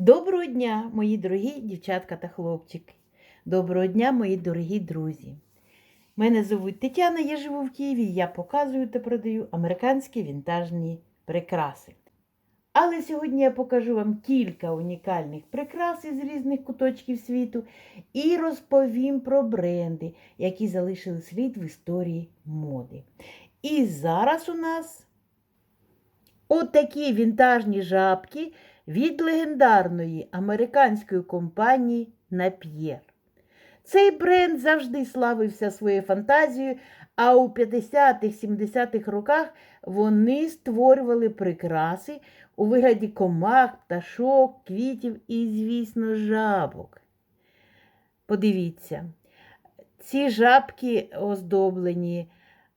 Доброго дня, мої дорогі дівчатка та хлопчики. Доброго дня, мої дорогі друзі. Мене звуть Тетяна, я живу в Києві, я показую та продаю американські вінтажні прикраси. Але сьогодні я покажу вам кілька унікальних прикрас із різних куточків світу і розповім про бренди, які залишили слід в історії моди. І зараз у нас отакі вінтажні жабки від легендарної американської компанії Napier. Цей бренд завжди славився своєю фантазією, а у 50-70-х роках вони створювали прикраси у вигляді комах, пташок, квітів і, звісно, жабок. Подивіться, ці жабки оздоблені.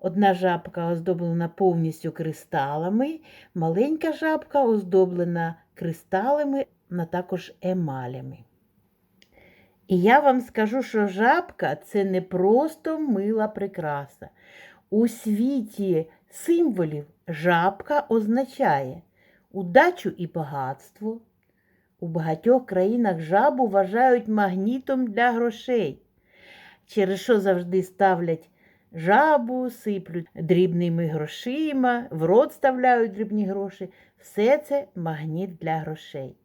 Одна жабка оздоблена повністю кристалами, маленька жабка оздоблена кристалами, а також емалями. І я вам скажу, що жабка це не просто мила прикраса. У світі символів жабка означає удачу і багатство. У багатьох країнах жабу вважають магнітом для грошей, через що завжди ставлять жабу, сиплють дрібними грошима, в рот ставляють дрібні гроші. Все це магніт для грошей.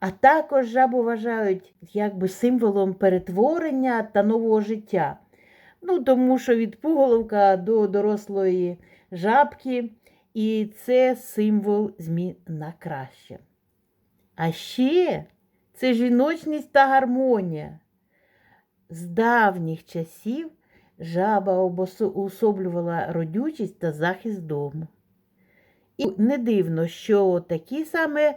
А також жабу вважають якби символом перетворення та нового життя. Ну, тому що від пуголовка до дорослої жабки, і це символ змін на краще. А ще це жіночність та гармонія. З давніх часів жаба уособлювала родючість та захист дому. І не дивно, що такі саме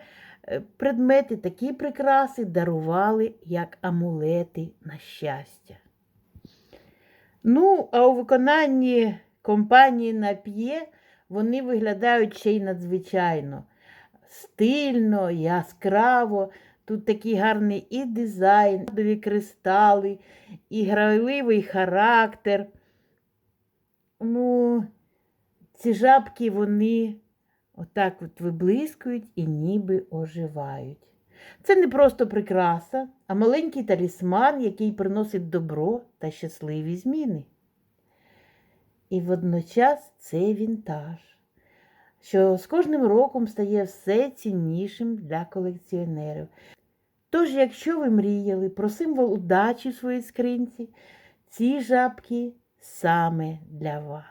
е, предмети, такі прикраси дарували як амулети на щастя. Ну, а у виконанні компанії Нап'є вони виглядають ще й надзвичайно стильно, яскраво. Тут такий гарний і дизайн, і кристали, і грайливий характер. Ну, ці жабки, вони отак от виблискують і ніби оживають. Це не просто прикраса, а маленький талісман, який приносить добро та щасливі зміни. І водночас це вінтаж, що з кожним роком стає все ціннішим для колекціонерів. Тож, якщо ви мріяли про символ удачі в своїй скринці, ці жабки саме для вас.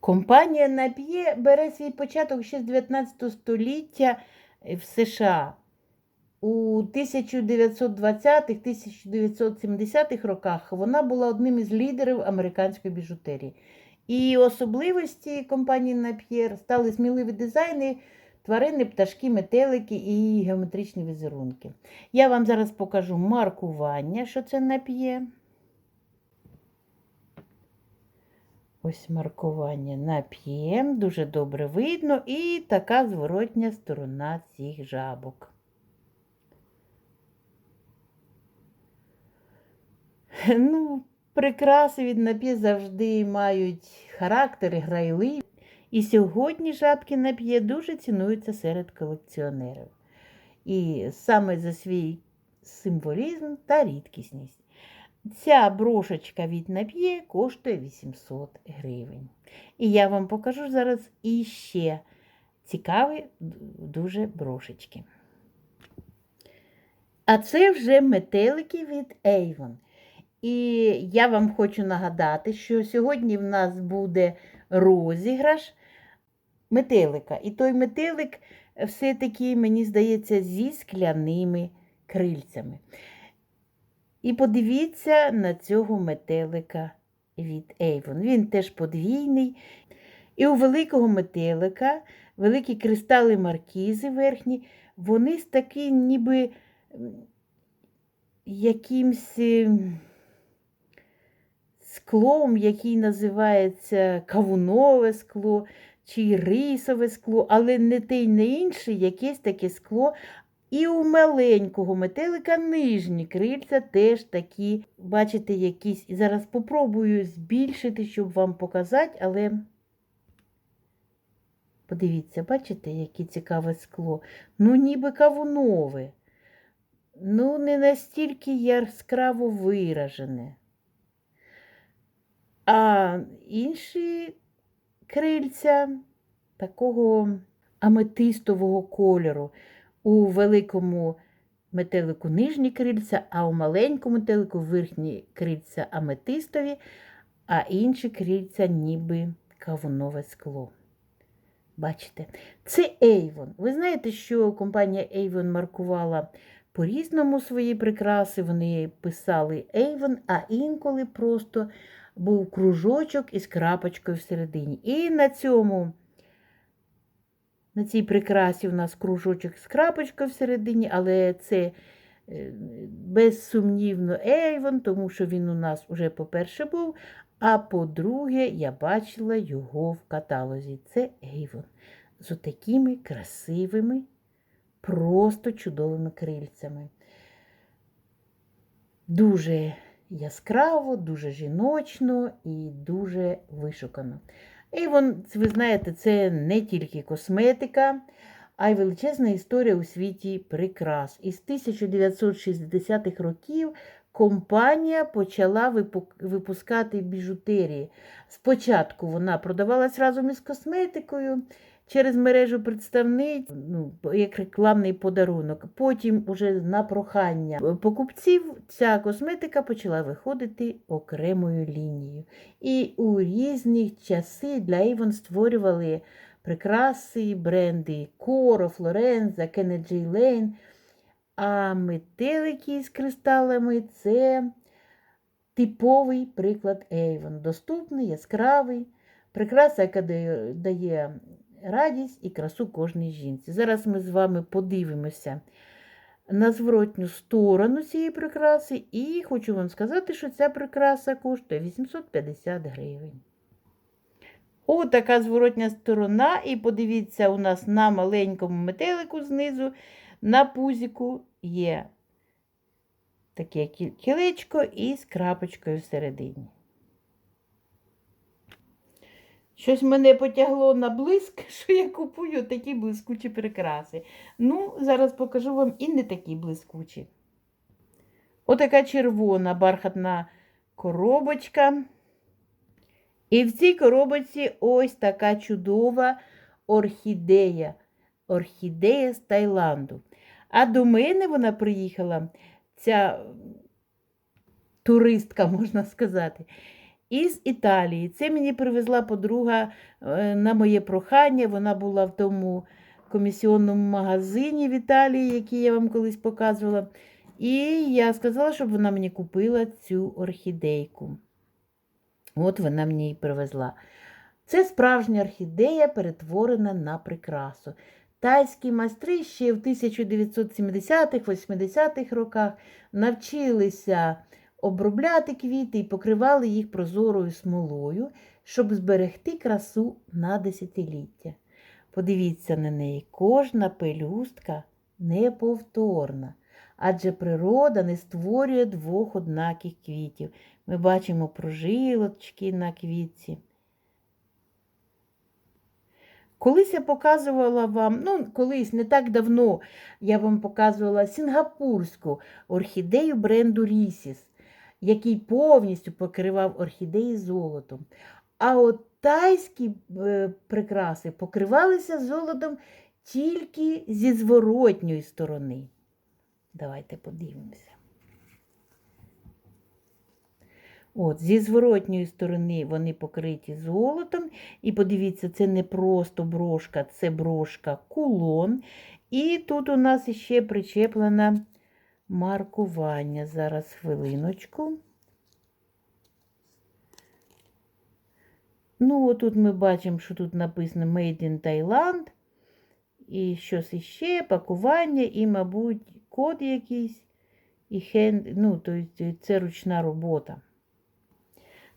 Компанія Нап'є бере свій початок ще з 19 століття в США. У 1920-1970-х роках вона була одним із лідерів американської біжутерії. І особливості компанії Нап'єр стали сміливі дизайни, тварини, пташки, метелики і геометричні візерунки. Я вам зараз покажу маркування, що це Нап'є. Ось маркування Нап'є, дуже добре видно, і така зворотня сторона цих жабок. Ну, прикраси від нап'є завжди мають характер і грайливі. І сьогодні жабки нап'є дуже цінуються серед колекціонерів. І саме за свій символізм та рідкісність. Ця брошечка від нап'є коштує 800 гривень. І я вам покажу зараз іще цікаві дуже брошечки. А це вже метелики від Avon. І я вам хочу нагадати, що сьогодні в нас буде розіграш метелика. І той метелик все-таки, мені здається, зі скляними крильцями. І подивіться на цього метелика від Avon. Він теж подвійний. І у великого метелика великі кристали маркізи верхні, вони з такі ніби якимсь склом, який називається кавунове скло чи рисове скло, але не те й не інше, якесь таке скло. І у маленького метелика нижні крильця теж такі, бачите, якісь. Зараз спробую збільшити, щоб вам показати, але Подивіться, бачите, яке цікаве скло? Ну, ніби кавунове. Ну, не настільки яскраво виражене. А інші крильця такого аметистового кольору. У великому метелику нижні крильця, а у маленькому метелику верхні крильця аметистові, а інші крильця ніби кавунове скло. Бачите, це Avon. Ви знаєте, що компанія Avon маркувала по-різному свої прикраси. Вони писали Avon, а інколи просто був кружочок із крапочкою всередині. І на цьому, на цій прикрасі у нас кружочок з крапочкою всередині, але це е, безсумнівно Avon, тому що він у нас уже, по-перше, був. А по-друге, я бачила його в каталозі. Це Avon. З отакими красивими, просто чудовими крильцями. Дуже яскраво, дуже жіночно і дуже вишукано. Avon, ви знаєте, це не тільки косметика, а й величезна історія у світі прикрас. Із 1960-х років компанія почала випускати біжутерії. Спочатку вона продавалась разом із косметикою через мережу представниць, ну, як рекламний подарунок. Потім, уже на прохання покупців, ця косметика почала виходити окремою лінією. І у різні часи для Avon створювали прикраси, бренди Коро, Флоренза, Кеннеджі Лейн. А метелики з кристалами це типовий приклад Avon. Доступний, яскравий, прикраса, яка дає, радість і красу кожній жінці. Зараз ми з вами подивимося на зворотню сторону цієї прикраси, і хочу вам сказати, що ця прикраса коштує 850 гривень. Ось така зворотня сторона, і подивіться, у нас на маленькому метелику знизу, на пузіку є таке кілечко із крапочкою всередині. Щось мене потягло на блиск, що я купую такі блискучі прикраси. Ну, зараз покажу вам і не такі блискучі. Отака червона бархатна коробочка. І в цій коробочці ось така чудова орхідея. Орхідея з Таїланду. А до мене вона приїхала, ця туристка, можна сказати, із Італії. Це мені привезла подруга е, на моє прохання. Вона була в тому комісіонному магазині в Італії, який я вам колись показувала. І я сказала, щоб вона мені купила цю орхідейку. От вона мені її привезла. Це справжня орхідея, перетворена на прикрасу. Тайські майстри ще в 1970-80-х роках навчилися обробляти квіти і покривали їх прозорою смолою, щоб зберегти красу на десятиліття. Подивіться на неї, кожна пелюстка неповторна, адже природа не створює двох однаких квітів. Ми бачимо прожилочки на квітці. Колись я показувала вам, ну, колись не так давно я вам показувала сінгапурську орхідею бренду Рісіс, який повністю покривав орхідеї золотом. А от тайські е, прикраси покривалися золотом тільки зі зворотньої сторони. Давайте подивимося. От, зі зворотньої сторони вони покриті золотом. І подивіться, це не просто брошка, це брошка кулон. І тут у нас ще причеплене маркування. Зараз хвилиночку. Ну, отут ми бачимо, що тут написано Made in Thailand. І щось іще, пакування, і, мабуть, код якийсь. І хенд, ну, тобто це ручна робота.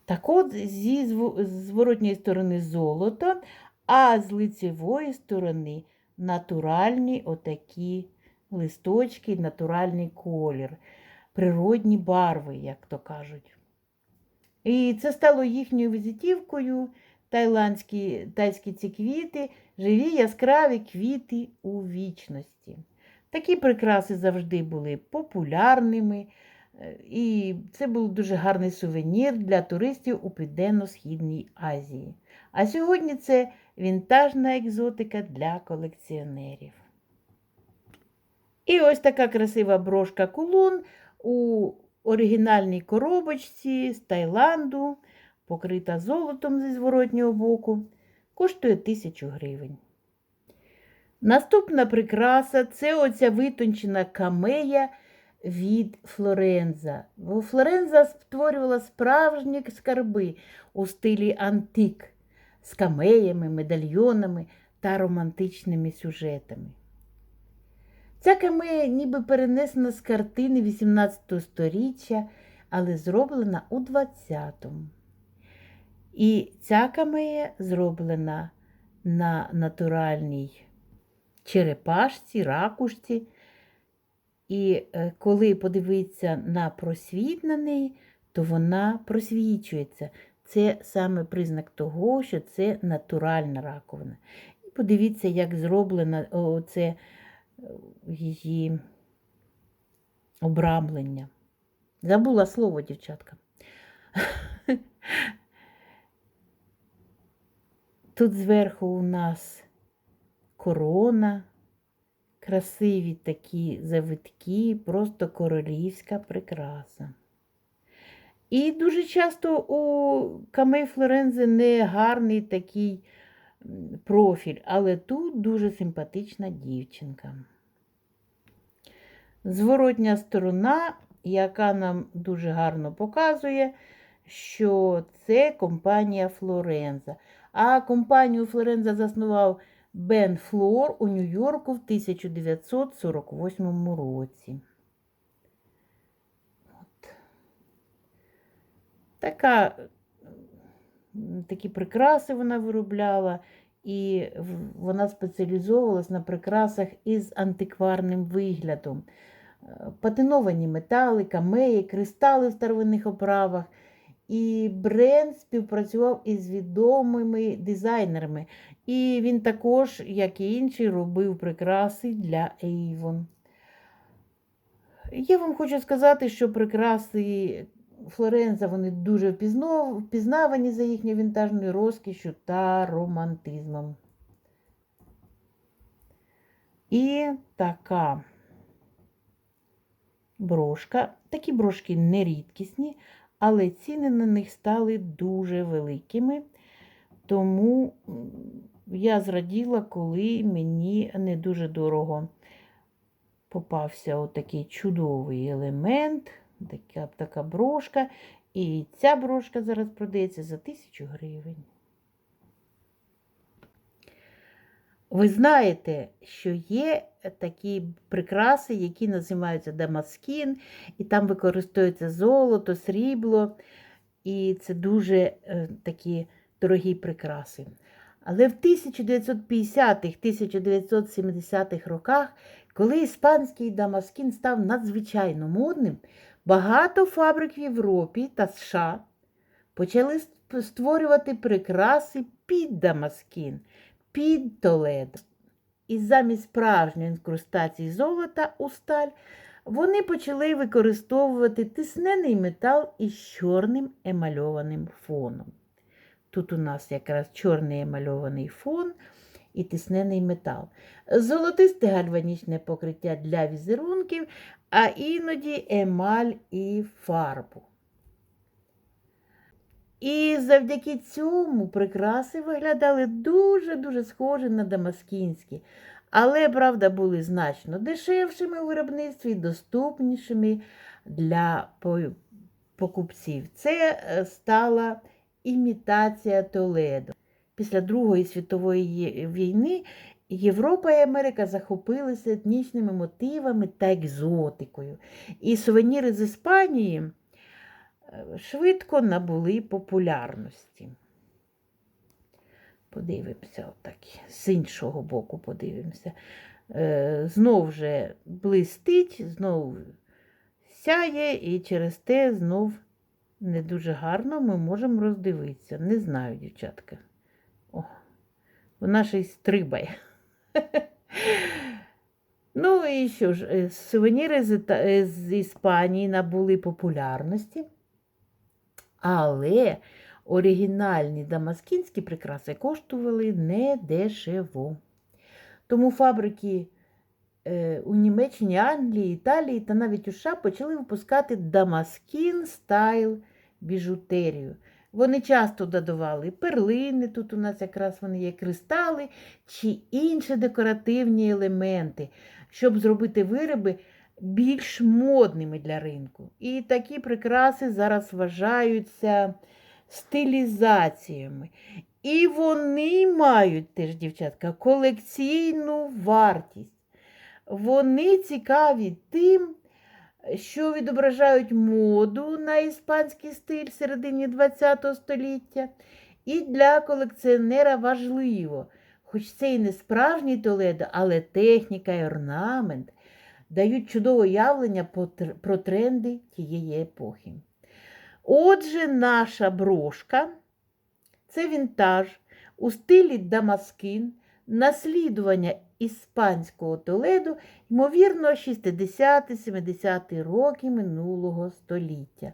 Так от зі зворотньої сторони золото, а з лицевої сторони натуральні отакі листочки, натуральний колір, природні барви, як то кажуть. І це стало їхньою візитівкою тайландські, тайські ці квіти, живі яскраві квіти у вічності. Такі прикраси завжди були популярними, е, і це був дуже гарний сувенір для туристів у Південно-Східній Азії. А сьогодні це вінтажна екзотика для колекціонерів. І ось така красива брошка кулон у оригінальній коробочці з Таїланду, покрита золотом зі зворотнього боку, коштує 1000 гривень. Наступна прикраса це оця витончена камея від Флоренза. Флоренза створювала справжні скарби у стилі антик з камеями, медальйонами та романтичними сюжетами. Ця камея ніби перенесена з картини 18 століття, але зроблена у 20-му. І ця камея зроблена на натуральній черепашці, ракушці. І е, коли подивитися на просвіт на неї, то вона просвічується. Це саме признак того, що це натуральна раковина. І подивіться, як зроблено о, це її обрамлення. Забула слово, дівчатка. Тут зверху у нас корона, красиві такі завитки, просто королівська прикраса. І дуже часто у Камей Флорензи не гарний такий профіль, але тут дуже симпатична дівчинка. Зворотня сторона, яка нам дуже гарно показує, що це компанія Флоренза. А компанію Флоренза заснував Бен Флор у Нью-Йорку в 1948 році. От. Така, такі прикраси вона виробляла, і вона спеціалізовувалась на прикрасах із антикварним виглядом. Е, Патиновані метали, камеї, кристали в старовинних оправах. І бренд співпрацював із відомими дизайнерами. І він також, як і інші, робив прикраси для Avon. Я вам хочу сказати, що прикраси Флоренза вони дуже впізнавані за їхньою вінтажною розкішю та романтизмом. І така брошка. Такі брошки не рідкісні, але ціни на них стали дуже великими. Тому я зраділа, коли мені не дуже дорого попався отакий чудовий елемент, така, така брошка. І ця брошка зараз продається за 1000 гривень. Ви знаєте, що є такі прикраси, які називаються дамаскін, і там використовується золото, срібло, і це дуже е, такі дорогі прикраси. Але в 1950-1970-х роках, коли іспанський дамаскін став надзвичайно модним, багато фабрик в Європі та США почали створювати прикраси під дамаскін, під Толедо. І замість справжньої інкрустації золота у сталь вони почали використовувати тиснений метал із чорним емальованим фоном. Тут у нас якраз чорний емальований фон і тиснений метал. Золотисте гальванічне покриття для візерунків, а іноді емаль і фарбу. І завдяки цьому прикраси виглядали дуже-дуже схожі на дамаскінські, але, правда, були значно дешевшими у виробництві і доступнішими для покупців. Це е, стала імітація Толедо. Після Другої світової війни Європа і Америка захопилися етнічними мотивами та екзотикою. І сувеніри з Іспанії е, швидко набули популярності. Подивимося, отак, з іншого боку подивимося. Е, знов же блистить, знов сяє, і через те знов не дуже гарно ми можемо роздивитися. Не знаю, дівчатка. О, вона ще й стрибає. Ну і що ж, е, сувеніри з, е, з Іспанії набули популярності, але оригінальні дамаскінські прикраси коштували недешево. Тому фабрики е, у Німеччині, Англії, Італії та навіть у США почали випускати дамаскін стайл біжутерію. Вони часто додавали перлини, тут у нас якраз вони є кристали чи інші декоративні елементи, щоб зробити вироби більш модними для ринку. І такі прикраси зараз вважаються стилізаціями. І вони мають теж, дівчатка, колекційну вартість. Вони цікаві тим, що відображають моду на іспанський стиль середині ХХ століття. І для колекціонера важливо, хоч це і не справжній Толедо, але техніка і орнамент дають чудове уявлення про тренди тієї епохи. Отже, наша брошка це вінтаж у стилі Дамаскин, наслідування іспанського Толеду, ймовірно, 60-70 роки минулого століття.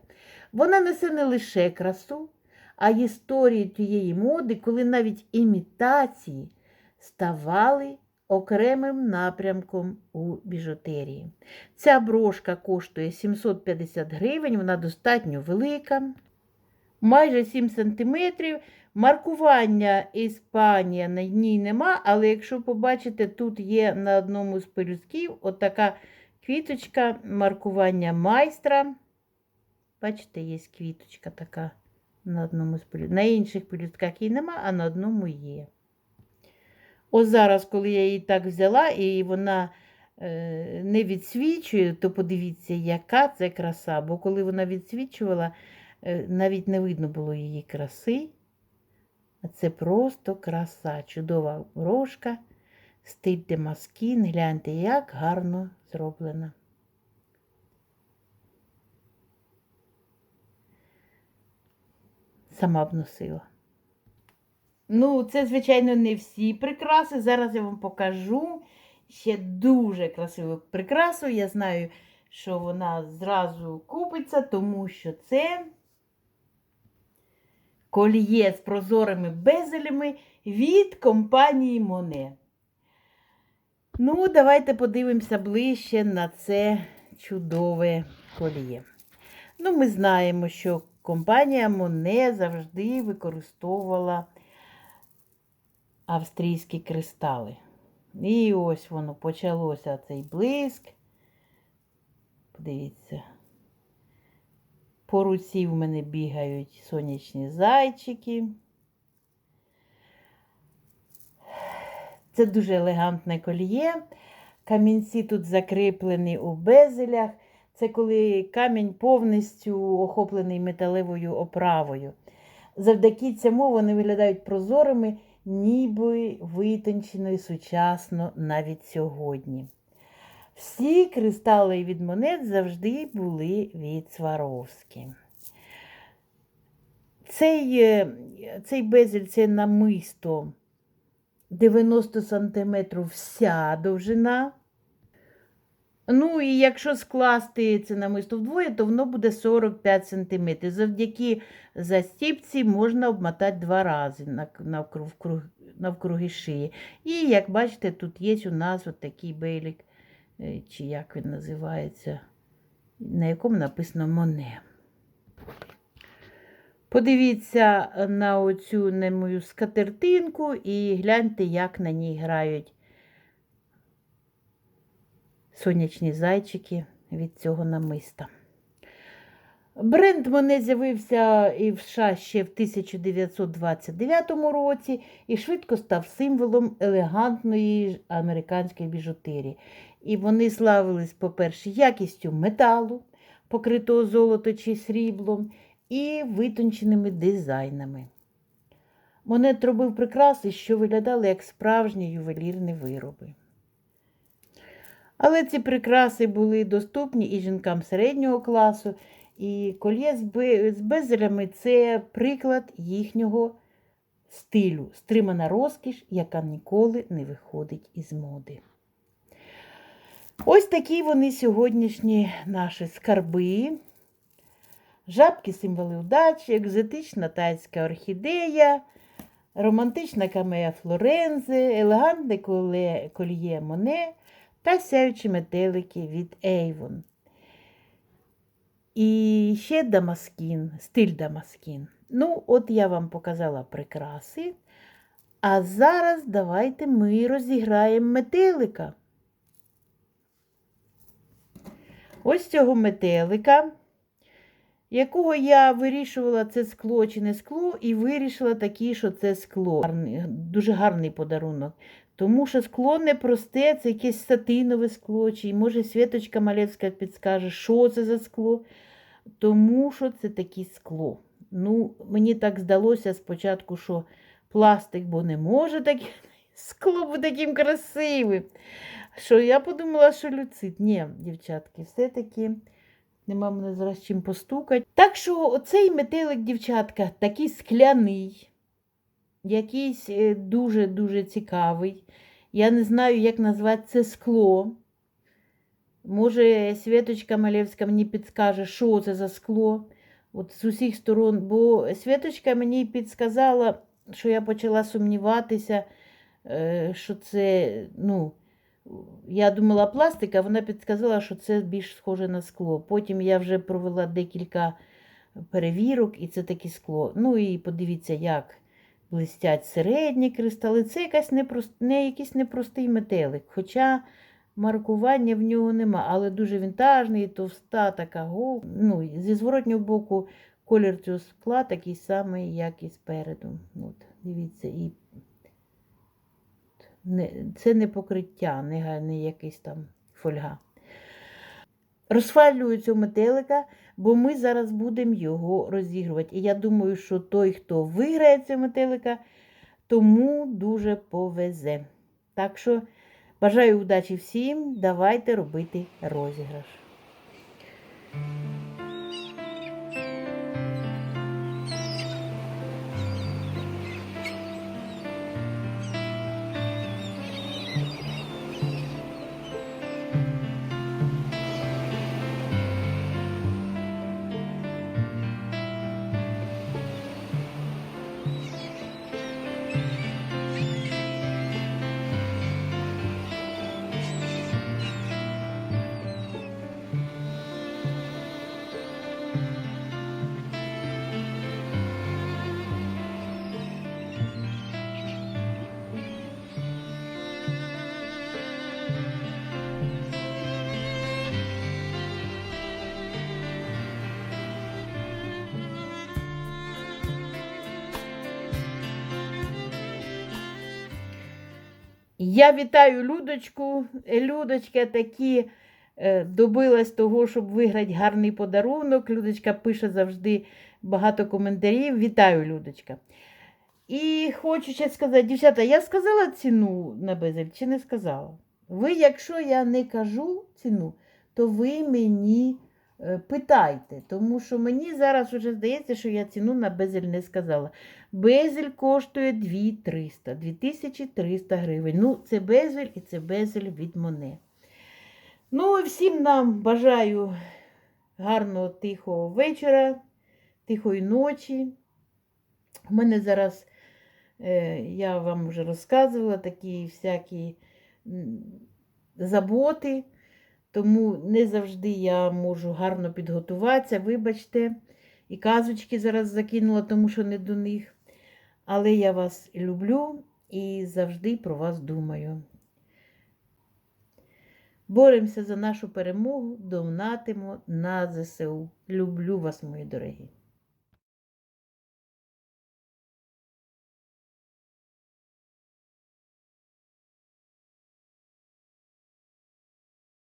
Вона несе не лише красу, а історію тієї моди, коли навіть імітації ставали окремим напрямком у біжутерії. Ця брошка коштує 750 гривень, вона достатньо велика, майже 7 см. Маркування Іспанія на ній нема, але якщо побачите, тут є на одному з пелюстків отака квіточка маркування майстра. Бачите, є квіточка така на одному з пелюстків. На інших пелюстках її нема, а на одному є. Ось зараз, коли я її так взяла і вона е, не відсвічує, то подивіться, яка це краса. Бо коли вона відсвічувала, е, навіть не видно було її краси. Це просто краса, чудова брошка, стиль Демаскін. Гляньте, як гарно зроблена. Сама б носила. Ну, це, звичайно, не всі прикраси. Зараз я вам покажу ще дуже красиву прикрасу. Я знаю, що вона зразу купиться, тому що це кольє з прозорими безелями від компанії Моне. Ну, давайте подивимося ближче на це чудове коліє. Ну, ми знаємо, що компанія Моне завжди використовувала австрійські кристали. І ось воно почалося цей блиск. Подивіться. По руці в мене бігають сонячні зайчики. Це дуже елегантне коліє. Камінці тут закріплені у безелях. Це коли камінь повністю охоплений металевою оправою. Завдяки цьому вони виглядають прозорими, ніби витончено сучасно навіть сьогодні. Всі кристали від монет завжди були від Сваровські. Цей, е, цей безель це намисто 90 см вся довжина. Ну, і якщо скласти це намисто вдвоє, то воно буде 45 см. Завдяки застіпці можна обмотати два рази навкруги, шиї. І, як бачите, тут є у нас от такий белік, е, чи як він називається, на якому написано Моне. Подивіться на оцю на мою скатертинку і гляньте, як на ній грають сонячні зайчики від цього намиста. Бренд Моне з'явився і в США ще в 1929 році і швидко став символом елегантної американської біжутерії. І вони славились, по-перше, якістю металу, покритого золото чи сріблом, і витонченими дизайнами. Монет робив прикраси, що виглядали як справжні ювелірні вироби. Але ці прикраси були доступні і жінкам середнього класу, і кольє з безелями це приклад їхнього стилю, стримана розкіш, яка ніколи не виходить із моди. Ось такі вони сьогоднішні наші скарби. Жабки символи удачі, екзотична тайська орхідея, романтична камея Флорензи, елегантне кольє Моне та сяючі метелики від Avon. І ще Дамаскін, стиль Дамаскін. Ну, от я вам показала прикраси. А зараз давайте ми розіграємо метелика. Ось цього метелика, якого я вирішувала, це скло чи не скло, і вирішила такі, що це скло. Гарний, дуже гарний подарунок. Тому що скло не просте, це якесь сатинове скло, чи може Світочка Малецька підскаже, що це за скло. Тому що це таке скло. Ну, мені так здалося спочатку, що пластик, бо не може таке скло бути таким красивим. Що я подумала, що люцит. Ні, дівчатки, все-таки нема мене зараз чим постукати. Так що оцей метелик, дівчатка, такий скляний, якийсь дуже-дуже цікавий. Я не знаю, як назвати це скло. Може, Світочка Малевська мені підскаже, що це за скло. От з усіх сторон. Бо Світочка мені підсказала, що я почала сумніватися, е, що це, ну, я думала пластик, а вона підсказала, що це більш схоже на скло. Потім я вже провела декілька перевірок, і це таке скло. Ну і подивіться, як блистять середні кристали. Це якась непрост... не якийсь непростий метелик. Хоча маркування в нього нема, але дуже вінтажний, товста така гол. Ну, зі зворотнього боку колір цього скла такий самий, як і спереду. От, дивіться, і це не покриття, не, не якийсь там фольга. Розфалюю цього метелика, бо ми зараз будемо його розігрувати. І я думаю, що той, хто виграє цього метелика, тому дуже повезе. Так що бажаю удачі всім. Давайте робити розіграш. Я вітаю Людочку. Людочка таки е, добилась того, щоб виграти гарний подарунок. Людочка пише завжди багато коментарів. Вітаю, Людочка. І хочу ще сказати, дівчата, я сказала ціну на безель чи не сказала? Ви, якщо я не кажу ціну, то ви мені питайте, тому що мені зараз вже здається, що я ціну на безель не сказала. Безель коштує 2300, 2300 гривень. Ну, це безель і це безель від Моне. Ну, всім нам бажаю гарного тихого вечора, тихої ночі. У мене зараз, е, я вам вже розказувала, такі всякі заботи, тому не завжди я можу гарно підготуватися. Вибачте, і казочки зараз закинула, тому що не до них. Але я вас люблю і завжди про вас думаю. Боремося за нашу перемогу, донатимо на ЗСУ. Люблю вас, мої дорогі.